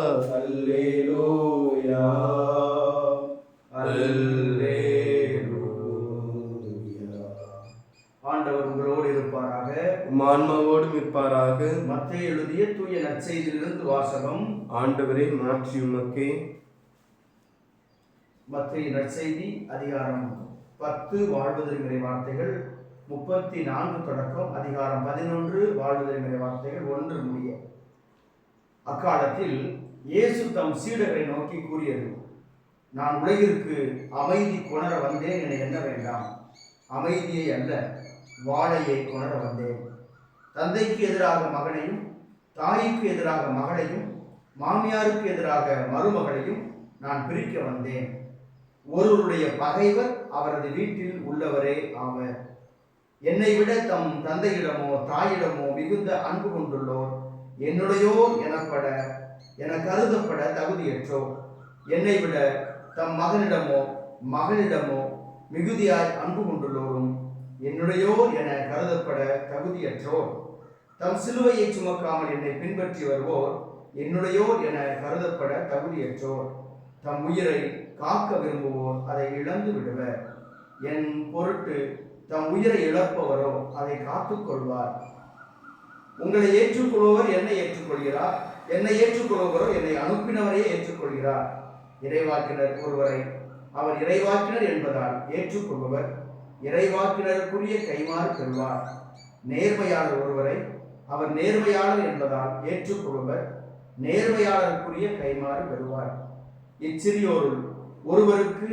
அல்லேலூயா அல்லேலூயா ஆண்டவர் உங்களோடு இருப்பாராக. உம் ஆன்மாவோடும் இருப்பாராக. மத்திய எழுதிய தூய நற்செய்தியிலிருந்து வாசகம். ஆண்டவரை மாற்றி உமக்கே. மத்திய நற்செய்தி அதிகாரம் பத்து வாழ்வதற்கிற வார்த்தைகள். முப்பத்தி நான்கு தொடக்கம் அதிகாரம் பதினொன்று வாழ்வதற்கிற வார்த்தைகள் ஒன்று முடிய. அக்காலத்தில் இயேசு தம் சீடரை நோக்கி கூறியது நான் உலகிற்கு அமைதி கொணர வந்தேன் என எண்ண வேண்டாம். அமைதியை அல்ல வாழையை கொணர வந்தேன். தந்தைக்கு எதிராக மகனையும் தாய்க்கு எதிராக மகளையும் மாமியாருக்கு எதிராக மருமகளையும் நான் பிரிக்க வந்தேன். ஒருவருடைய பகைவர் அவரது வீட்டில் உள்ளவரே ஆவர். என்னை விட தம் தந்தையிடமோ தாயிடமோ மிகுந்த அன்பு கொண்டுள்ளோர். என்னுடையோர் எனப்பட என கருதப்பட தகுதியற்றோ. என்னை விட தம் மகனிடமோ மகளிடமோ மிகுதியாய் அன்பு கொண்டுள்ளோரும் என்னுடையோ என கருதப்பட தகுதியற்றோர் தம் சிலுவையை சுமக்காமல் என்னை பின்பற்றி வருவோர் என்னுடையோர் என கருதப்பட தகுதியற்றோர். தம் உயிரை காக்க விரும்புவோர் அதை இழந்து விடுவர். என் பொருட்டு தம் உயிரை இழப்பவரோ அதை காத்துக்கொள்வார் உங்களை ஏற்றுக்கொள்பவர் என்னை ஏற்றுக்கொள்கிறார். என்னை ஏற்றுக்கொள்பவரோ என்னை அனுப்பினவரையே ஏற்றுக்கொள்கிறார். இறைவாக்கினர் ஒருவரை அவர் இறைவாக்கினர் என்பதால் ஏற்றுக்கொள்பவர் இறைவாக்கினருக்குரிய கைமாறு பெறுவார். நேர்மையாளர் ஒருவரை அவர் நேர்மையாளர் என்பதால் ஏற்றுக்கொள்பவர் நேர்மையாளருக்குரிய கைமாறு பெறுவார். இச்சிறியோருள் ஒருவருக்கு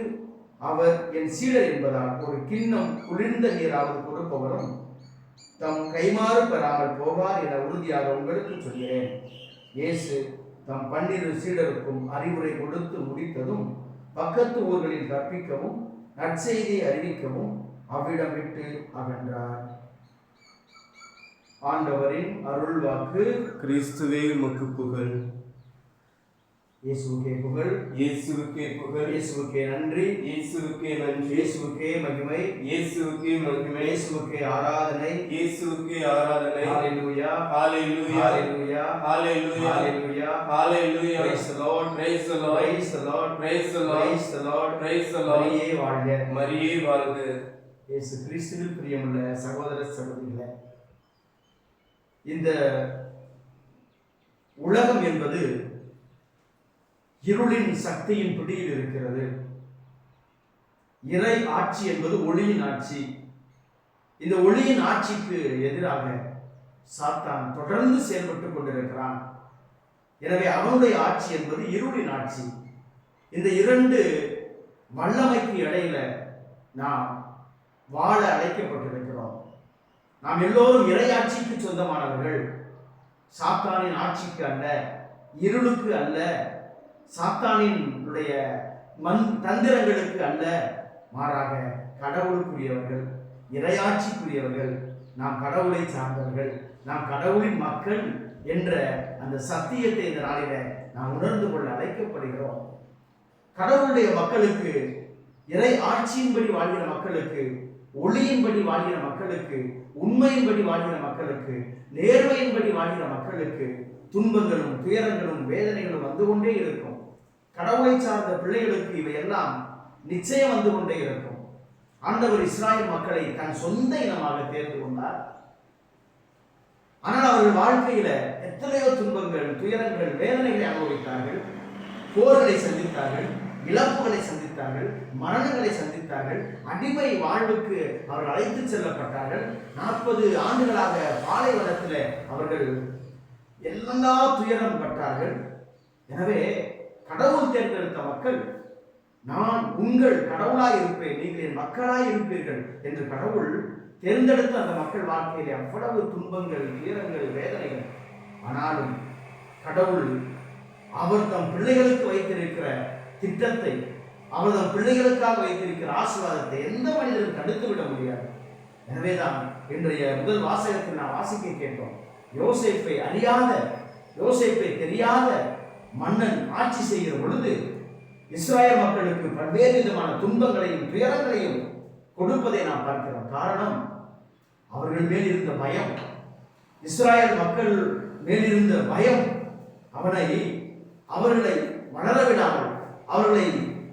அவர் என் சீடர் என்பதால் ஒரு கிண்ணம் குளிர்ந்த நீராவது கொடுப்பவரும் தம் கைமாறு பெறாமல் போவார் என உறுதியாக உங்களுக்கு சொல்கிறேன். இயேசு தம் பன்னிரு சீடருக்கும் அறிவுரை கொடுத்து முடித்ததும் பக்கத்து ஊர்களில் கற்பிக்கவும் நற்செய்தியை அறிவிக்கவும் அவ்விடம் விட்டு அகன்றார். ஆண்டவரின் அருள்வாக்கு கிறிஸ்துவே உமக்கு புகழ். இயேசுவுக்கே புகழ். இயேசுவுக்கே புகழ். இயேசுவுக்கே நன்றி. இயேசுவுக்கே நன்றி. இயேசுவுக்கே மகிமை. இயேசுவுக்கே மகிமை. இயேசுவுக்கே ஆராதனை. இயேசுவுக்கே ஆராதனை. ஹalleluya. ஹalleluya. ஹalleluya. ஹalleluya. ஹalleluya. ஹalleluya. Praise the lord. Praise the lord. Praise the lord. Praise the lord. Praise the lord. Praise the lord. மரியே வாழ்க. மரியே வாழ்க. இயேசு கிறிஸ்துவில் பிரியமுள்ள சகோதர சகோதரிகளே இந்த உலகம் என்பது இருளின் சக்தியின் பிடியில் இருக்கிறது. இறை ஆட்சி என்பது ஒளியின் ஆட்சி. இந்த ஒளியின் ஆட்சிக்கு எதிராக சாத்தான் தொடர்ந்து செயல்பட்டுக் கொண்டிருக்கிறான். எனவே அவனுடைய ஆட்சி என்பது இருளின் ஆட்சி. இந்த இரண்டு வல்லமைக்கு இடையில நாம் வாழ அழைக்கப்பட்டிருக்கிறோம். நாம் எல்லோரும் இறையாட்சிக்கு சொந்தமானவர்கள். சாத்தானின் ஆட்சிக்கு அல்ல இருளுக்கு அல்ல சாத்தானினுடைய மண் தந்திரங்களுக்கு அல்ல மாறாக கடவுளுக்குரியவர்கள் இறையாட்சிக்குரியவர்கள் நாம் கடவுளை சார்ந்தவர்கள் நாம் கடவுளின் மக்கள் என்ற அந்த சத்தியத்தை இந்த நாளில நாம் உணர்ந்து கொள்ள அழைக்கப்படுகிறோம். கடவுளுடைய மக்களுக்கு இறை ஆட்சியின்படி வாழ்கிற மக்களுக்கு ஒளியின்படி வாழ்கிற மக்களுக்கு உண்மையின்படி வாழ்கிற மக்களுக்கு நேர்மையின்படி வாழ்கிற மக்களுக்கு துன்பங்களும் துயரங்களும் வேதனைகளும் வந்து கொண்டே இருக்கும். கடவுளை சார்ந்த பிள்ளைகளுக்கு இவையெல்லாம் நிச்சயம் வந்து கொண்டே இருக்கும். ஆண்டவர் இஸ்ராயல் மக்களை தன் சொந்த இனமாக தேர்ந்து கொண்டார். ஆனால் அவர்கள் வாழ்க்கையில எத்தனையோ துன்பங்கள் துயரங்கள் வேதனைகளை அனுபவித்தார்கள். போர்களை சந்தித்தார்கள் இழப்புகளை சந்தித்தார்கள் மரணங்களை சந்தித்தார்கள். அடிமை வாழ்வுக்கு அவர்கள் அழைத்து செல்லப்பட்டார்கள். நாற்பது ஆண்டுகளாக பாலைவனத்தில் அவர்கள் எல்லா துயரம் பட்டார்கள். எனவே கடவுள் தேர்ந்தெடுத்த மக்கள் நான் உங்கள் கடவுளாய் இருப்பேன் நீங்கள் என் மக்களாய் இருப்பீர்கள் என்று கடவுள் தேர்ந்தெடுத்த அந்த மக்கள் வாழ்க்கையிலே அவ்வளவு துன்பங்கள் வீரங்கள் வேதனைகள். ஆனாலும் கடவுள் அவர் தம் பிள்ளைகளுக்கு வைத்திருக்கிற திட்டத்தை அவர் தம் பிள்ளைகளுக்காக வைத்திருக்கிற ஆசீர்வாதத்தை எந்த மனிதரும் தடுத்து விட முடியாது. எனவேதான் இன்றைய முதல் வாசகத்தில் நான் வாசிக்க கேட்டோம். யோசேப்பை அறியாத யோசேப்பை தெரியாத மன்னன் ஆட்சி செய்கிற பொழுது இஸ்ராயல் மக்களுக்கு பல்வேறு விதமான துன்பங்களையும் துயரங்களையும் கொடுப்பதை நாம் பார்க்கிறோம். காரணம் அவர்கள் மேல் இருந்த பயம். இஸ்ராயல் மக்கள் மேலிருந்த பயம் அவனை அவர்களை வளர விடாமல் அவர்களை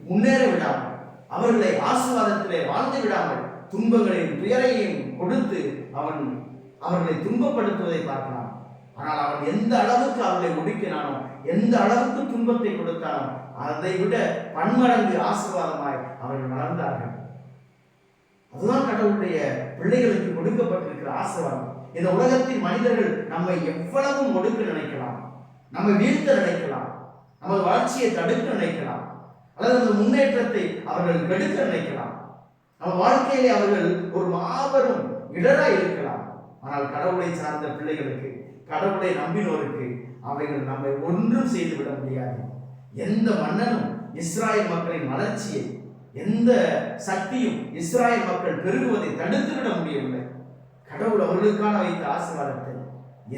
முன்னேற விடாமல் அவர்களை ஆசீர்வாதத்திலே வாழ்ந்து விடாமல் துன்பங்களையும் துயரையும் கொடுத்து அவன் அவர்களை துன்பப்படுத்துவதை பார்க்கலாம். ஆனால் அவன் எந்த அளவுக்கு அவர்களை ஒடுக்கினானோ எந்த அளவுக்கு துன்பத்தை கொடுத்தாலும் அதை விட பன்மடங்கு ஆசீர்வாதமாய் அவர்கள் வளர்ந்தார்கள் அதுதான் கடவுளுடைய பிள்ளைகளுக்கு கொடுக்கப்பட்டிருக்கிற ஆசீர்வாதம். இந்த உலகத்தில் மனிதர்கள் நம்மை எவ்வளவு ஒடுக்க நினைக்கலாம் நம்மை வீழ்த்த நினைக்கலாம் நமது வளர்ச்சியை தடுக்க நினைக்கலாம் அல்லது நமது முன்னேற்றத்தை அவர்கள் கெடுக்க நினைக்கலாம். நம்ம வாழ்க்கையிலே அவர்கள் ஒரு மாபெரும் இடராக இருக்கலாம். ஆனால் கடவுளை சார்ந்த பிள்ளைகளுக்கு கடவுளை நம்பினோருக்கு அவைகள் நம்மை ஒன்றும் செய்துவிட முடியாது. எந்த மன்னனும் இஸ்ராயல் மக்களின் வளர்ச்சியை எந்த சக்தியும் இஸ்ராயல் மக்கள் பெருகுவதை தடுத்துவிட முடியவில்லை. கடவுள் அவர்களுக்கான வைத்த ஆசீர்வாதத்தை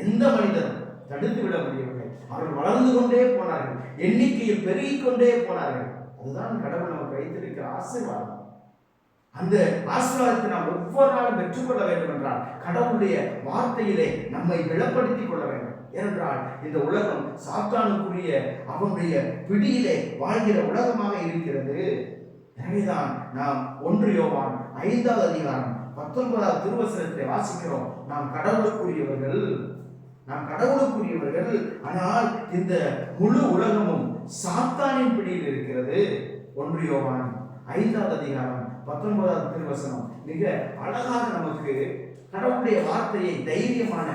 எந்த மனிதனும் தடுத்து விட முடியவில்லை. அவர்கள் வளர்ந்து கொண்டே போனார்கள் எண்ணிக்கையில் பெருகிக் கொண்டே போனார்கள். அதுதான் கடவுள் நமக்கு வைத்திருக்கிற ஆசீர்வாதம். அந்த ஆசீர்வாதத்தை நாம் ஒவ்வொரு நாளும் பெற்றுக்கொள்ள வேண்டும் என்றால் கடவுளுடைய வார்த்தையிலே நம்மை விளப்படுத்திக் கொள்ள வேண்டும். ஏனென்றால் இந்த உலகம் சாத்தானுக்குரிய அவனுடைய பிடியிலே வாழ்கிற உலகமாக இருக்கிறது. எனவேதான் நாம் ஒன்று யோவான் ஐந்தாவது அதிகாரம் பத்தொன்பதாவது திருவசனத்தை வாசிக்கிறோம். நாம் கடவுளுக்குரியவர்கள் நாம் கடவுளுக்குரியவர்கள். ஆனால் இந்த முழு உலகமும் சாத்தானின் பிடியில் இருக்கிறது. ஒன்று யோவான் ஐந்தாவது அதிகாரம் பத்தொன்பதாவது திருவசனம். மிக அழகாக நமக்கு கடவுளுடைய வார்த்தையை தைரியமான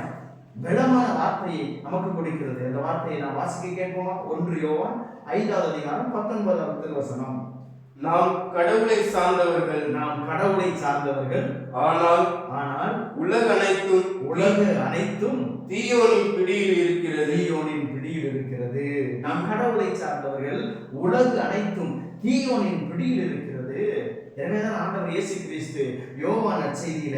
பலமான வார்த்தையை நமக்கு கொடுக்கிறது. அந்த வார்த்தையை நான் வாசிக்க கேட்போமா? ஒன்று யோவான் ஐந்தாவது அதிகாரம் பத்தொன்பதாவது திருவசனம் நாம் கடவுளை சார்ந்தவர்கள். நாம் கடவுளை சார்ந்தவர்கள். ஆனால் ஆனால் உலக அனைத்தும் உலக அனைத்தும் தீயோனின் பிடியில் இருக்கிறது. தீயோனின் பிடியில் இருக்கிறது. நாம் கடவுளை சார்ந்தவர்கள். உலகு அனைத்தும் தீயோனின் பிடியில் இருக்கிறது. எனவேதான் ஆண்டவர் இயேசு கிறிஸ்து யோவான் நற்செய்தியில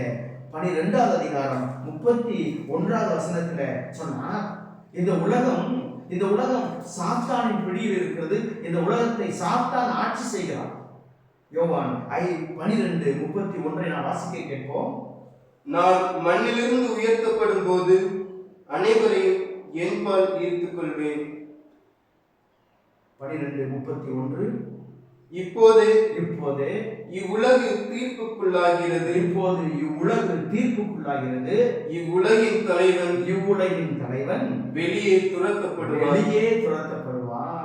பனிரெண்டாவது அதிகாரம் முப்பத்தி ஒன்றாவது வசனத்துல சொன்னார் இந்த உலகம் இந்த உலகம் சாத்தானின் பிடியில் இருக்கிறது இந்த உலகத்தை சாத்தான் ஆட்சி செய்கிறான். யோவான் ஐ பனிரெண்டு முப்பத்தி ஒன்றை நான் வாசிக்க கேட்போம். நான் மண்ணிலிருந்து உயர்த்தப்படும் போது அனைவரையும் என்பால் ஈர்த்துக் கொள்வேன் பனிரெண்டு முப்பத்தி ஒன்று இப்போது இப்போது இவ்வுலகு தீர்ப்புக்குள்ளாகிறது. இப்போது இவ்வுலகு தீர்ப்புக்குள்ளாகிறது. இவ்வுலகின் தலைவன் இவ்வுலகின் தலைவன் வெளியே துரத்தப்படுவான். வெளியே துரத்தப்படுவான்.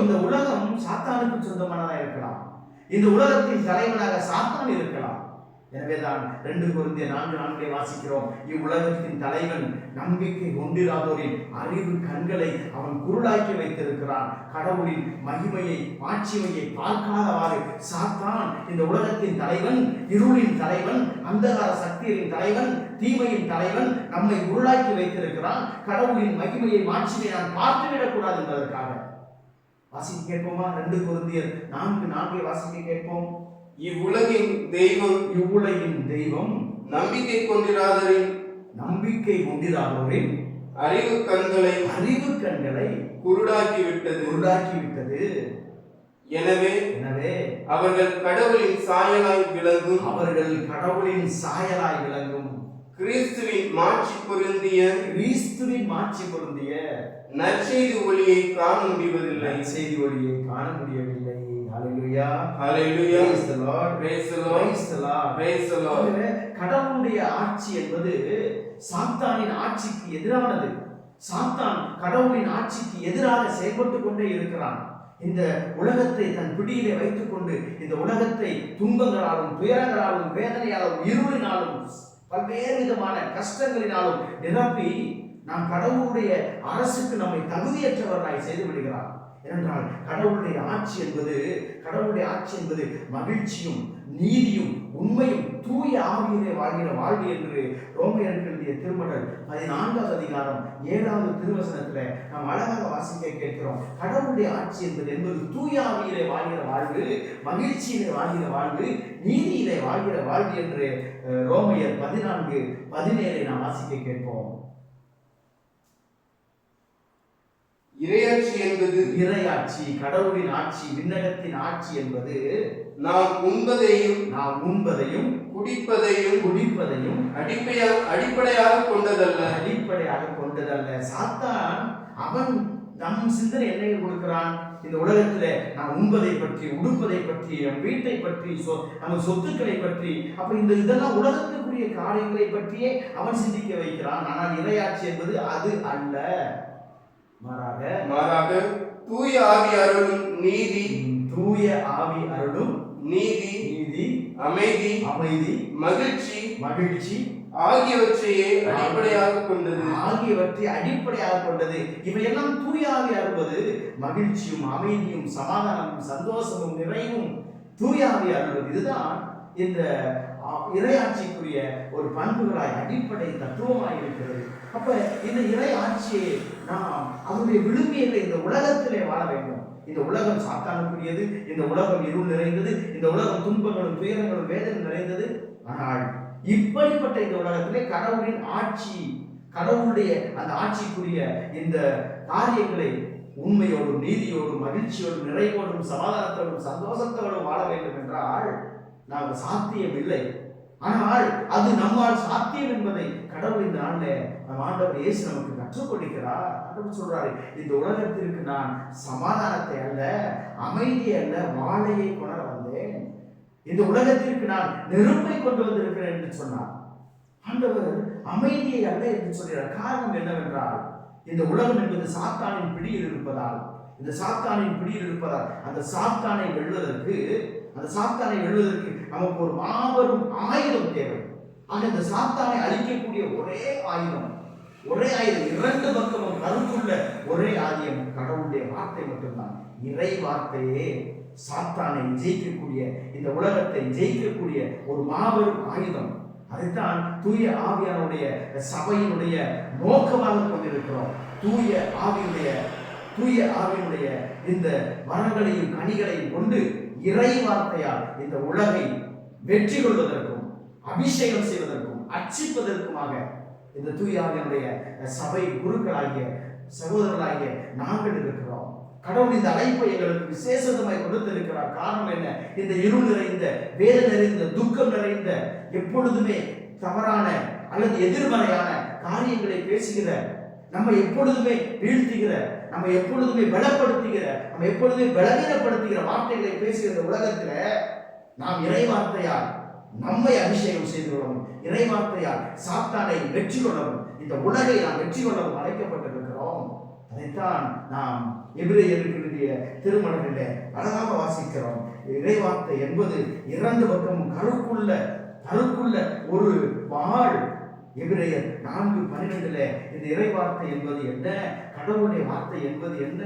இந்த உலகம் சாத்தானுக்கு சொந்தமானதா இருக்கலாம். இந்த உலகத்தின் தலைவனாக சாத்தான் இருக்கலாம். எனவேதான் ரெண்டு குருந்திய நான்கு நான்கை வாசிக்கிறோம். இவ்வுலகத்தின் தலைவன் நம்பிக்கை கொண்டிராதோரின் அறிவு கண்களை அவன் குருளாக்கி வைத்திருக்கிறான். கடவுளின் மகிமையை மாட்சிமையை பார்க்காதவாறு சாத்தான் இந்த உலகத்தின் தலைவன் இருளின் தலைவன் அந்தகார சக்தியின் தலைவன் தீமையின் தலைவன் நம்மை உருளாக்கி வைத்திருக்கிறான். கடவுளின் மகிமையை மாட்சிமையை நாம் பார்த்துவிடக்கூடாது என்பதற்காக. வாசிக்க கேட்போமா? ரெண்டு குருந்தியர் நான்கு நான்கை வாசிக்க கேட்போம். இவ்வுலகின் தெய்வம் இவ்வுலகின் தெய்வம் நம்பிக்கை கொண்டிராதரின் நம்பிக்கை கொண்டிராதோரின் அறிவு கண்களை அறிவு கண்களை குருடாக்கி விட்டது உருடாக்கி விட்டது எனவே எனவே அவர்கள் கடவுளின் சாயலாய் விளங்கும். அவர்கள் கடவுளின் சாயலாய் விளங்கும். கிறிஸ்துவின் மாட்சி பொருந்திய கிறிஸ்துவின் மாட்சி பொருந்திய நற்செய்தி ஒளியை காண முடிவதில்லை. செய்தி ஒளியை காண முடியவில்லை. ஹalleluya Hallelujah. praise the lord Praise the Lord. praise the lord Praise the Lord. கடவுளுடைய ஆட்சி என்பது சாத்தானின் ஆட்சிக்கு எதிரானது சாத்தான் கடவுளின் ஆட்சிக்கு எதிராக செயல்பட்டு கொண்டே இருக்கிறான் இந்த உலகத்தை தன் பிடியிலே வைத்துக்கொண்டு இந்த உலகத்தை துன்பங்களாலும் துயரங்களாலும் வேதனையாலும் இருளினாலும் பல்வேறு விதமான கஷ்டங்களினாலும் நிரப்பி நாம் கடவுளுடைய அரசுக்கு நம்மை தகுதியற்றவர்களாய் செய்து விடுகிறார் ஏனென்றால் கடவுளுடைய ஆட்சி என்பது கடவுளுடைய ஆட்சி என்பது மகிழ்ச்சியும் நீதியும் உண்மையும் தூய ஆவியிலே வாழ்கிற வாழ்வு என்று ரோமையருக்கு எழுதிய திருமணம் பதினான்காவது அதிகாரம் ஏழாவது திருவசனத்துல நாம் அழகாக வாசிக்க கேட்கிறோம். கடவுளுடைய ஆட்சி என்பது என்பது தூய ஆவியிலே வாழ்கிற வாழ்வு மகிழ்ச்சியிலே வாழ்கிற வாழ்வு நீதியிலே வாழ்கிற வாழ்வு என்று ரோமையர் பதினான்கு பதினேழை நாம் வாசிக்க கேட்போம். இறையாட்சி என்பது இறையாட்சி கடவுளின் ஆட்சி விண்ணகத்தின் ஆட்சி என்பது நாம் உண்பதையும் நாம் உண்பதையும் குடிப்பதையும் குடிப்பதையும் அடிப்படையாக அடிப்படையாக கொண்டதல்ல. அடிப்படையாக கொண்டதல்ல. சாத்தான் அவன் நம் சிந்தனை என்ன கொடுக்கிறான். இந்த உலகத்துல நாம் உண்பதை பற்றி உடுப்பதை பற்றி நம் வீட்டை பற்றி சொ நம்ம சொத்துக்களை பற்றி அப்ப இந்த இதெல்லாம் உலகத்துக்குரிய காரியங்களை பற்றியே அவன் சிந்திக்க வைக்கிறான். ஆனால் இறையாட்சி என்பது அது அல்ல. மாறாக மாறாக தூய ஆவியாரும் நீதி தூய ஆவி அருளும் நீதி நீதி அமைதி அமைதி மகிழ்ச்சி மகிழ்ச்சி ஆகியவற்றையே அடிப்படையாக கொண்டது. ஆகியவற்றை அடிப்படையாக கொண்டது. இவையெல்லாம் தூயாக அருள்வது. மகிழ்ச்சியும் அமைதியும் சமாதானமும் சந்தோஷமும் நிறைவும் தூயாவி அருள்வது. இதுதான் இந்த ஆ, இறையாட்சிக்குரிய ஒரு பண்புகளாய் அடிப்படை தத்துவமாய் இருக்கிறது. அப்ப இந்த இறை ஆட்சியை நாம் அவருடைய விழுமியங்களை இந்த உலகத்திலே வாழ வேண்டும். இந்த உலகம் சாத்தானுக்குரியது இந்த உலகம் இருள் நிறைந்தது இந்த உலகம் துன்பங்களும் துயரங்களும் வேதனை நிறைந்தது. ஆனால் இப்படிப்பட்ட இந்த உலகத்திலே கடவுளின் ஆட்சி கடவுளுடைய அந்த ஆட்சிக்குரிய இந்த காரியங்களை உண்மையோடும் நீதியோடும் மகிழ்ச்சியோடும் நிறைவோடும் சமாதானத்தோடும் சந்தோஷத்தோடும் வாழ வேண்டும் என்றால் நாம் சாத்தியம் இல்லை ஆனால் அது நம்மால் சாத்தியம் என்பதை கடவுள் இந்த நாளில் நம் ஆண்டவர் இயேசு நமக்கு கற்றுக் கொடுக்கிறார். அப்படின்னு சொல்றாரு இந்த உலகத்திற்கு நான் சமாதானத்தை அல்ல அமைதி அல்ல வாழையை கொணர வந்தேன். இந்த உலகத்திற்கு நான் நெருப்பை கொண்டு வந்திருக்கிறேன் என்று சொன்னார். ஆண்டவர் அமைதியை அல்ல என்று சொல்கிறார். காரணம் என்னவென்றால் இந்த உலகம் என்பது சாத்தானின் பிடியில் இருப்பதால் இந்த சாத்தானின் பிடியில் இருப்பதால் அந்த சாத்தானை வெல்வதற்கு அந்த சாத்தானை வெல்வதற்கு நமக்கு ஒரு மாபெரும் ஆயுதம் தேவை. ஆக இந்த சாத்தானை அழிக்கக்கூடிய ஒரே ஆயுதம் ஒரே ஆயுதம் இரண்டு பக்கமும் கருத்துள்ள ஒரே ஆயுதம் கடவுளுடைய வார்த்தை மட்டும்தான். இறை வார்த்தையே சாத்தானை ஜெயிக்கக்கூடிய இந்த உலகத்தை ஜெயிக்கக்கூடிய ஒரு மாபெரும் ஆயுதம். அதைத்தான் தூய ஆவியானுடைய சபையினுடைய நோக்கமாக கொண்டிருக்கிறோம். தூய ஆவியுடைய தூய ஆவியினுடைய இந்த வரங்களையும் கனிகளையும் கொண்டு இறை வார்த்தையால் இந்த உலகை வெற்றி கொள்வதற்கும் அபிஷேகம் செய்வதற்கும் அச்சிப்பதற்குமாக இந்த தூயாவினுடைய சபை குருக்களாகிய சகோதரர்களாகிய நாங்கள் இருக்கிறோம். கடவுள் இந்த அழைப்பை எங்களுக்கு விசேஷமாய் கொடுத்திருக்கிறார். காரணம் என்ன? இந்த இருள் நிறைந்த வேத நிறைந்த துக்கம் நிறைந்த எப்பொழுதுமே தவறான அல்லது எதிர்மறையான காரியங்களை பேசுகிற நம்ம எப்பொழுதுமே வீழ்த்துகிற நம்ம எப்பொழுதுமே பலப்படுத்துகிற நம்ம எப்பொழுதுமே பலவீனப்படுத்துகிற வார்த்தைகளை பேசுகிற உலகத்துல நாம் இறை வார்த்தையால் நம்மை அபிஷேகம் செய்து கொள்ளவும் இறைவார்த்தையால் சாத்தானை வெற்றி கொள்ளவும் இந்த உலகை நாம் வெற்றி கொள்ளவும் அழைக்கப்பட்டிருக்கிறோம். அதைத்தான் நாம் எபிரேயருக்கு எழுதிய திருமணங்களிலே அழகாக வாசிக்கிறோம். இறைவார்த்தை என்பது இரண்டு பக்கமும் கருக்குள்ள கருக்குள்ள ஒரு வாழ். எபிரேயர் நான்கு பன்னிரெண்டுல இந்த இறைவார்த்தை என்பது என்ன கடவுளுடைய வார்த்தை என்பது என்ன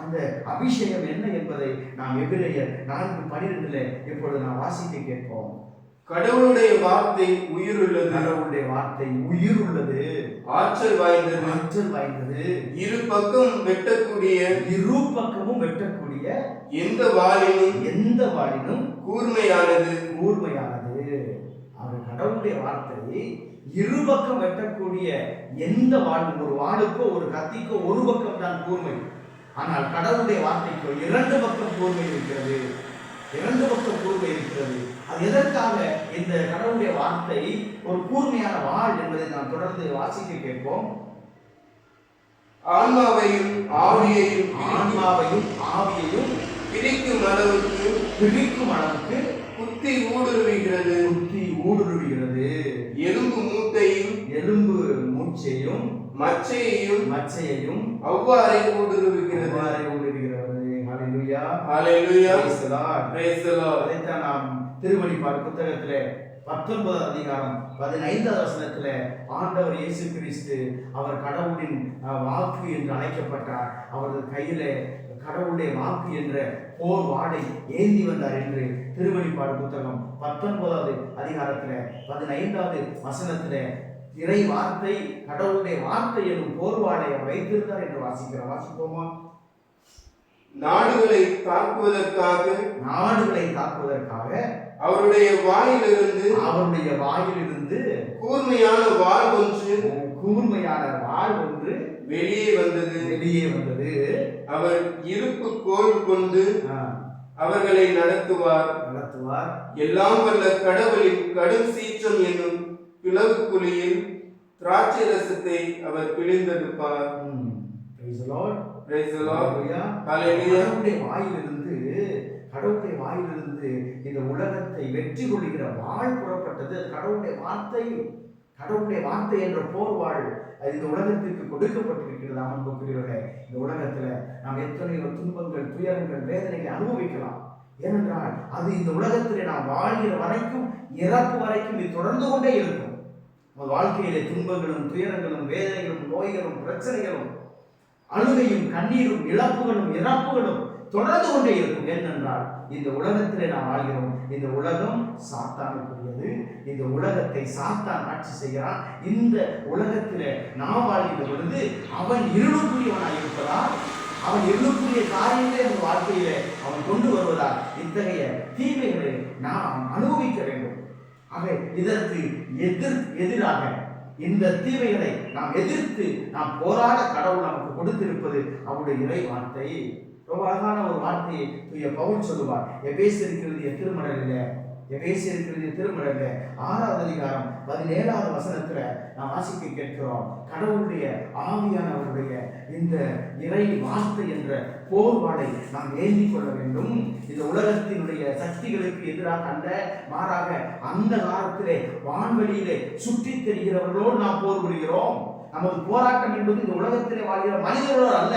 அந்த அபிஷேகம் என்ன என்பதை நாம் எபிரேயர் நான்கு பன்னிரெண்டுல இப்பொழுது நாம் வாசிக்க கேட்போம். கடவுளுடைய வார்த்தை உயிருள்ளது. கடவுளுடைய வார்த்தை உயிர் உள்ளது ஆற்றல் வாய்ந்தது. ஆற்றல் வாய்ந்தது. இரு பக்கம் வெட்டக்கூடிய இரு பக்கமும் வெட்டக்கூடிய எந்த வாளினும் எந்த வாழினும் கூர்மையானது. கூர்மையானது. அவர் கடவுளுடைய வார்த்தை இரு பக்கம் வெட்டக்கூடிய எந்த வாழும் ஒரு வாளுக்கோ ஒரு கத்திக்கோ ஒரு பக்கம் தான் கூர்மை. ஆனால் கடவுளுடைய வார்த்தைக்கோ இரண்டு பக்கம் கூர்மை இருக்கிறது. இரண்டு பக்கம் கூர்மை இருக்கிறது. அது எதற்காக இந்த கடவுளுடைய வார்த்தை ஒரு கூர்மையான வாழ் என்பதை நாம் தொடர்ந்து வாசிக்க கேட்போம். ஆன்மாவையும் ஆவியையும் ஆன்மாவையும் ஆவியையும் பிரிக்கும் அளவுக்கு பிரிக்கும் அளவுக்கு குத்தி ஊடுருவுகிறது. புத்தி ஊடுருவுகிறது. எலும்பு மூட்டையும் எலும்பு மூச்சையும் மச்சையையும் மச்சையையும் அவ்வாறே ஊடுருவுகிறது. எவ்வாறு ஊடுருவுகிறது. The lord. அதைத்தான் நாம் திருவழிபாடு புத்தகத்திலே பத்தொன்பதாம் அதிகாரம் பதினைந்தாவது வசனத்திலே ஆண்டவர் இயேசு கிறிஸ்து அவர் கடவுளின் வாக்கு என்று அழைக்கப்பட்டார். அவரது கையிலே கடவுளுடைய வாக்கு என்ற போர் வாளை ஏந்தி வந்தார் என்று திருவழிபாடு புத்தகம் பத்தொன்பதாவது அதிகாரத்திலே பதினைந்தாவது வசனத்திலே இறை வார்த்தை கடவுளுடைய வார்த்தை என்னும் போர் வாளை அவர் வைத்திருந்தார் என்று வாசிக்கிறோம். வாசிப்போமா? நாடுகளை தாக்குவதற்காக நாடுகளை தாக்குவதற்காக அவருடைய வாயிலிருந்து அவருடைய வாயிலிருந்து கூர்மையான வாள் ஒன்று கூர்மையான வாள் ஒன்று வெளியே வந்தது. வெளியே வந்தது. அவர் இருப்பு கோல் கொண்டு அவர்களை நடத்துவார். நடத்துவார். எல்லாம் வல்ல கடவுளின் கடும் சீற்றம் என்னும் பிளவுக்குழியில் திராட்சை ரசத்தை அவர் பிழிந்தெடுப்பார். வாயிலிருந்து கடவுளுடைய வாயிலிருந்து இந்த உலகத்தை வெற்றி கொள்கிற வாழ் புறப்பட்டது. அது கடவுளுடைய வார்த்தை. கடவுளுடைய வார்த்தை என்ற போர்வாள் அது இந்த உலகத்திற்கு கொடுக்கப்பட்டிருக்கிறது அன்புக்குரியவர்களே. இந்த உலகத்துல நாம் எத்தனையோ துன்பங்கள் துயரங்கள் வேதனைகளை அனுபவிக்கலாம். ஏனென்றால் அது இந்த உலகத்தில் நாம் வாழ்கிற வரைக்கும் இறப்பு வரைக்கும் இது தொடர்ந்து கொண்டே இருக்கும். நமது வாழ்க்கையிலே துன்பங்களும் துயரங்களும் வேதனைகளும் நோய்களும் பிரச்சனைகளும் அழுகையும் கண்ணீரும் இழப்புகளும் இறப்புகளும் தொடர்ந்து கொண்டே இருக்கும். ஏனென்றால் இந்த உலகத்திலே நாம் ஆகிறோம் இந்த உலகம் சாத்தானுக்குரியது. இந்த உலகத்தை சாத்தான் ஆட்சி செய்கிறான். இந்த உலகத்திலே நாம் வாழ்கின்ற பொழுது அவன் இருளுக்குரியவனாக இருப்பதால் அவன் இருளுக்குரிய காரியங்களை அந்த வாழ்க்கையிலே அவன் கொண்டு வருவதால் இத்தகைய தீமைகளை நாம் அனுபவிக்க வேண்டும். ஆக இதற்கு எதிர் எதிராக இந்த தீமைகளை நாம் எதிர்த்து நாம் போராட கடவுள் நமக்கு கொடுத்திருப்பது அவருடைய இறை வார்த்தை ரொம்ப அழகான ஒரு வார்த்தையை தூய பவுல் சொல்லுவார். எபேசியருக்கு திருமணலில் எபேசியருக்கு திருமணலில் ஆறாவது அதிகாரம் பதினேழாவது வசனத்துல நாம் வாசிக்க கேட்கிறோம். கடவுளுடைய ஆவியானவருடைய இந்த இறை வார்த்தை என்ற போர்வாடை நாம் ஏந்தி கொள்ள வேண்டும். இந்த உலகத்தினுடைய சக்திகளுக்கு எதிராக அல்ல மாறாக அந்த காலத்திலே வான்வெளியிலே சுற்றி தெரிகிறவர்களோடு நாம் போர் புரிகிறோம். நமது போராட்டம் என்பது இந்த உலகத்திலே வாழ்கிற மனிதர்களோடு அல்ல.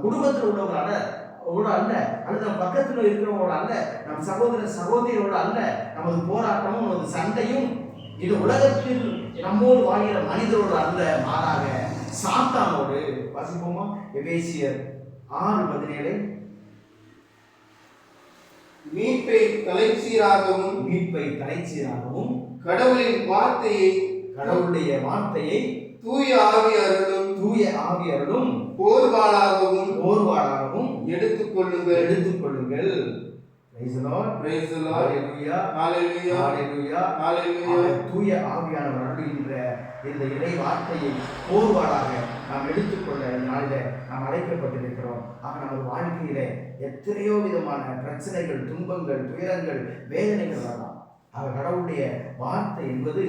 குடும்பத்தில் உள்ளவர்கள் அல்ல அவரோட அல்ல அல்லது நம்ம பக்கத்தில் இருக்கிறவங்களோட அல்ல நம் சகோதர சகோதரியோட அல்ல நமது போராட்டமும் நமது சண்டையும் இது உலகத்தில் நம்மோடு வாழ்கிற மனிதரோடு அல்ல மாறாக சாத்தானோடு. வாசிப்போமா? எபேசியர் ஆறு பதினேழு. மீட்பை தலைச்சீராகவும் மீட்பை தலைச்சீராகவும் கடவுளின் வார்த்தையை கடவுளுடைய வார்த்தையை தூய ஆவி அருளும் தூய ஆவியர்களும் போர்வாளாகவும் போர்வாளாகவும் எடுத்துக் கொள்ளுங்கள் எடுத்துக் கொள்ளுங்கள் Praise the Lord. Praise the Lord. Hallelujah. Hallelujah. Hallelujah. Hallelujah. ஆக தூய ஆவியானவர் அருளுகின்ற இந்த இறை வார்த்தையை போர்வாளாக நாம் எடுத்துக்கொள்ள நாளில நாம் அழைக்கப்பட்டிருக்கிறோம் ஆக நமது வாழ்க்கையில எத்தனையோ விதமான பிரச்சனைகள் துன்பங்கள் துயரங்கள் வேதனைகள் வரலாம் ஆக கடவுளுடைய வார்த்தை என்பது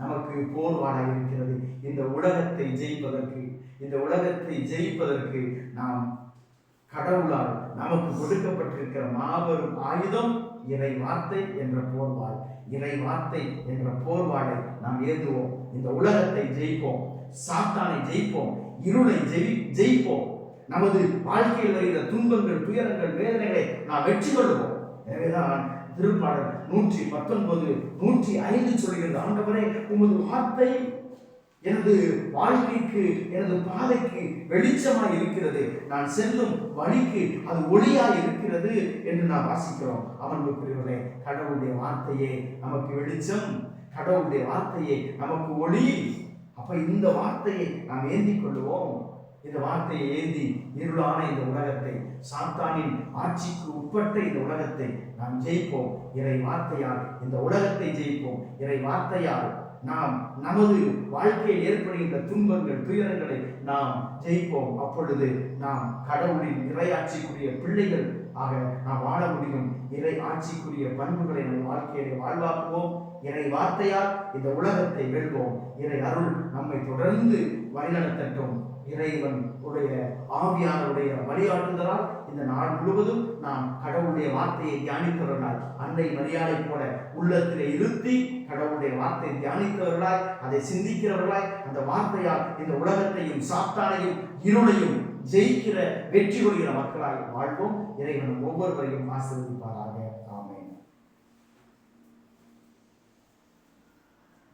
நமக்கு போர்வாடாக இருக்கிறது. இந்த உலகத்தை ஜெயிப்பதற்கு இந்த உலகத்தை ஜெயிப்பதற்கு நாம் கடவுளால் நமக்கு கொடுக்கப்பட்டிருக்கிற மாபெரும் ஆயுதம் இறை வார்த்தை என்ற போர்வாள் இறை வார்த்தை என்ற போர்வாளை நாம் ஏந்துவோம். இந்த உலகத்தை ஜெயிப்போம். சாத்தானை ஜெயிப்போம். இருளை ஜெயி ஜெயிப்போம். நமது வாழ்க்கையில் வருகிற துன்பங்கள் துயரங்கள் வேதனைகளை நாம் வெற்றி கொள்வோம் எனவேதான் திருப்பாடல் நூற்றி பத்தொன்பது நூற்றி ஐந்து சொல்கிறது ஆண்டவரே உமது வார்த்தை எனது வாழ்க்கைக்கு எனது பாதைக்கு வெளிச்சமாய் இருக்கிறது. நான் செல்லும் வழிக்கு அது ஒளியாய் இருக்கிறது என்று நாம் வாசிக்கிறோம். அவனுக்குரியவர்களே கடவுளுடைய வார்த்தையே நமக்கு வெளிச்சம். கடவுளுடைய வார்த்தையே நமக்கு ஒளி. அப்ப இந்த வார்த்தையை நாம் ஏந்தி கொள்வோம் இந்த வார்த்தையை ஏந்தி இருளான இந்த உலகத்தை சாத்தானின் ஆட்சிக்கு உட்பட்ட இந்த உலகத்தை நாம் ஜெயிப்போம். இறை வார்த்தையால் இந்த உலகத்தை ஜெயிப்போம். இறை வார்த்தையால் நாம் நமது வாழ்க்கையில் ஏற்படுகின்ற துன்பங்கள் துயரங்களை நாம் ஜெயிப்போம். அப்பொழுது நாம் கடவுளின் இறையாட்சிக்குரிய பிள்ளைகள் ஆக நாம் வாழ முடியும். இறை ஆட்சிக்குரிய பண்புகளை நம் வாழ்க்கையிலே வாழ்வாக்குவோம். இறை வார்த்தையால் இந்த உலகத்தை வெல்வோம். இறை அருள் நம்மை தொடர்ந்து வழிநடத்தட்டும். இறைவன் உடைய ஆவியானவருடைய வழியாட்டுதலால் இந்த நாள் முழுவதும் நாம் கடவுளுடைய வார்த்தையை தியானித்தவர்களாய் அன்னை மரியாதை போல உள்ளத்திலே இருத்தி கடவுளுடைய வார்த்தை தியானித்தவர்களாய் அதை சிந்திக்கிறவர்களாய் அந்த வார்த்தையால் இந்த உலகத்தையும் சாத்தானையும் இருளையும் ஜெயிக்கிற வெற்றி கொள்கிற மக்களாய் வாழ்வோம். இறைவன் ஒவ்வொருவரையும் ஆசீர்வதிப்பாராக.